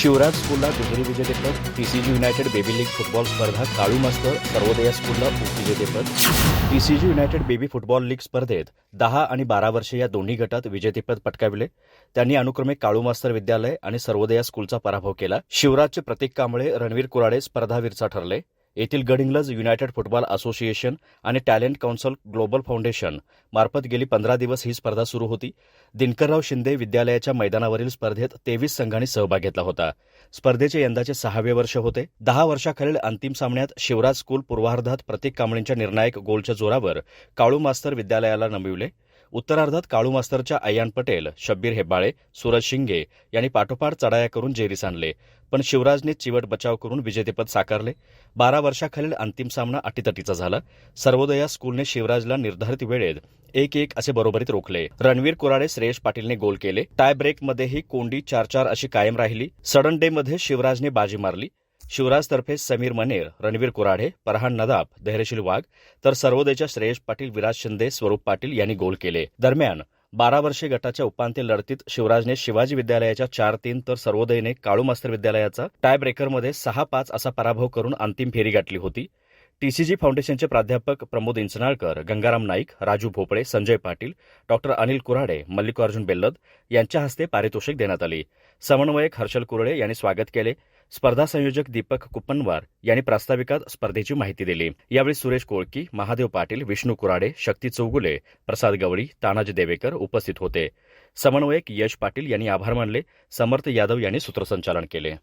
शिवराज स्कूलला दुहेरी विजेतेपद TCG united baby league football स्पर्धा काळू मास्तर सर्वोदया स्कूलला उपविजेतेपद. TCG united baby football league स्पर्धेत दहा आणि बारा वर्षे या दोन्ही गटात विजेतेपद पटकाविले. त्यांनी अनुक्रमे काळू मास्तर विद्यालय आणि सर्वोदया स्कूलचा पराभव केला. शिवराजचे प्रतीक कांबळे रणवीर कुराडे स्पर्धावीरचा ठरले. येथील गडिंग्लज युनायटेड फुटबॉल असोसिएशन आणि टॅलेंट कौन्सिल ग्लोबल फाउंडेशन मार्फत गेली पंधरा दिवस ही स्पर्धा सुरू होती. दिनकरराव शिंदे विद्यालयाच्या मैदानावरील स्पर्धेत तेवीस संघांनी सहभाग घेतला होता. स्पर्धेचे यंदाचे सहावे वर्ष होते. दहा वर्षाखालील अंतिम सामन्यात शिवराज स्कूल पूर्वार्धात प्रतीक कांबळेंच्या निर्णायक गोलच्या जोरावर काळू मास्तर विद्यालयाला नमविले. उत्तरार्धात काळू मास्तरच्या अय्यान पटेल शब्बीर हेब्बाळे सूरज शिंगे यांनी पाठोपाठ चढाया करून जेरीस आणले. पण शिवराजने चिवट बचाव करून विजेतेपद साकारले. बारा वर्षाखालील अंतिम सामना अटीतटीचा झाला. सर्वोदया स्कूलने शिवराजला निर्धारित वेळेत एक एक असे बरोबरीत रोखले. रणवीर कुराडे श्रेयश पाटीलने गोल केले. टाय ब्रेकमध्येही कोंडी चार चार अशी कायम राहिली. सडन डे मध्ये शिवराजने बाजी मारली. शिवराजतर्फे समीर मनेर रणवीर कुराडे परहान नदाब धैर्यशील वाघ तर सर्वोदयच्या श्रेयश पाटील विराज शिंदे स्वरूप पाटील यांनी गोल केले. दरम्यान बारा वर्षे गटाच्या उपांत्य लढतीत शिवराजने शिवाजी विद्यालयाच्या चार तीन तर सर्वोदयने काळू मास्तर विद्यालयाचा टाय ब्रेकरमध्ये सहा पाच असा पराभव करून अंतिम फेरी गाठली होती. टीसीजी फाउंडेशनचे प्राध्यापक प्रमोद इंचनाळकर गंगाराम नाईक राजू भोपळे संजय पाटील डॉक्टर अनिल कुराडे मल्लिकार्जुन बेल्लद यांच्या हस्ते पारितोषिक देण्यात आली. समन्वयक हर्षल कुरळे यांनी स्वागत केले. स्पर्धा संयोजक दीपक कुप्पनवार यांनी प्रास्ताविकात स्पर्धेची माहिती दिली. यावेळी सुरेश कोळकी महादेव पाटील विष्णू कुराडे शक्ती चौगुले प्रसाद गवळी तानाजी देवेकर उपस्थित होते. समन्वयक यश पाटील यांनी आभार मानले. समर्थ यादव यांनी सूत्रसंचालन केले.